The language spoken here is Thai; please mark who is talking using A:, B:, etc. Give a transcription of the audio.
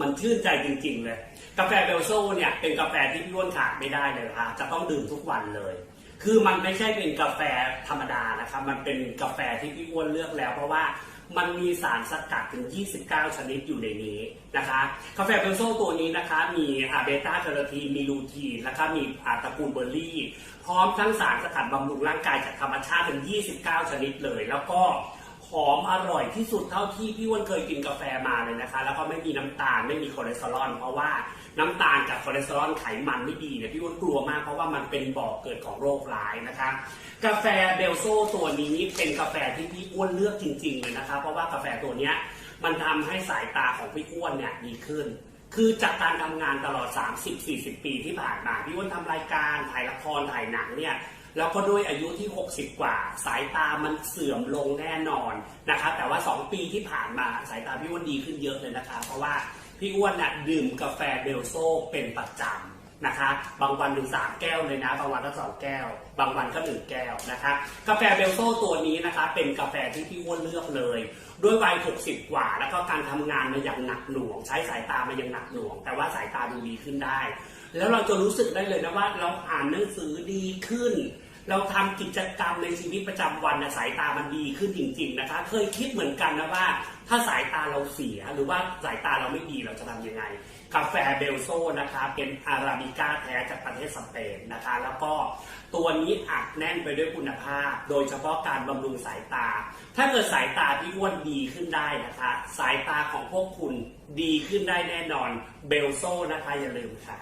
A: มันชื่นใจจริง ๆ เลย กาแฟเบลโซ่เนี่ยเป็นกาแฟที่พี่อ้วนขาดไม่ได้เลยค่ะจะต้องดื่มทุกวันเลย คือมันไม่ใช่เป็นกาแฟธรรมดานะครับ มันเป็นกาแฟที่พี่อ้วนเลือกแล้ว เพราะว่ามันมีสารสกัดถึง 29 ชนิดอยู่ในนี้นะคะ กาแฟเบลโซ่ตัวนี้นะคะ มีอะเบต้าแคโรทีนมีลูทีนแล้วก็มีอาตระกูลเบอร์รี่ พร้อมทั้งสารสกัดบำรุงร่างกายจากธรรมชาติถึง 29 ชนิดเลย แล้วก็ หอมอร่อยที่สุดเท่าที่พี่อ้วนเคยกินกาแฟมาเลยนะคะ แล้วก็ไม่มีน้ำตาลไม่มีคอเลสเตอรอลเพราะว่าน้ำตาลกับคอเลสเตอรอลไขมันไม่ดีเนี่ยพี่อ้วนกลัวมากเพราะว่ามันเป็นบ่อกเกิดของโรคร้ายนะคะ กาแฟเบลโซตัวนี้เป็นกาแฟที่พี่อ้วนเลือกจริงๆเลยนะคะ เพราะว่ากาแฟตัวเนี้ยมันทำให้สายตาของพี่อ้วนเนี่ยดีขึ้นคือจากการทำงานตลอด 30-40 ปีที่ผ่านมา พี่อ้วนทำรายการถ่ายละครถ่ายหนังเนี่ย แล้วก็ด้วยอายุที่ 60 กว่า สายตามันเสื่อมลงแน่นอนนะคะแต่ว่า 2 ปีที่ผ่านมาสายตาพี่อ้วนดีขึ้นเยอะเลยนะคะ เพราะว่าพี่อ้วนน่ะดื่มกาแฟเบลโซ่เป็นประจำนะคะบางวันถึงสามแก้วเลยนะ บางวันก็สองแก้ว บางวันก็หนึ่งแก้วนะคะกาแฟเบลโซ่ตัวนี้นะคะ เป็นกาแฟที่พี่อ้วนเลือกเลย ด้วยวัย 60 กว่า แล้วก็การทำงานมาอย่างหนักหน่วง ใช้สายตามาอย่างหนักหน่วง แต่ว่าสายตาดูดีขึ้นได้ แล้วเราจะรู้สึกได้เลยนะว่าเราอ่านหนังสือดีขึ้น เราทำกิจกรรมในชีวิตประจำวันนะสายตามันดีขึ้นจริง ๆนะคะ เคยคิดเหมือนกันนะว่า ถ้าสายตาเราเสียหรือว่าสายตาเราไม่ดีเราจะทำยังไง กาแฟเบลโซ่นะคะเป็นอาราบิก้าแท้จากประเทศสเปนนะคะ แล้วก็ตัวนี้อัดแน่นไปด้วยคุณภาพ โดยเฉพาะการบำรุงสายตา ถ้าเกิดสายตาที่อ้วนดีขึ้นได้นะคะ สายตาของพวกคุณดีขึ้นได้แน่นอนเบลโซ่นะคะอย่าลืมค่ะ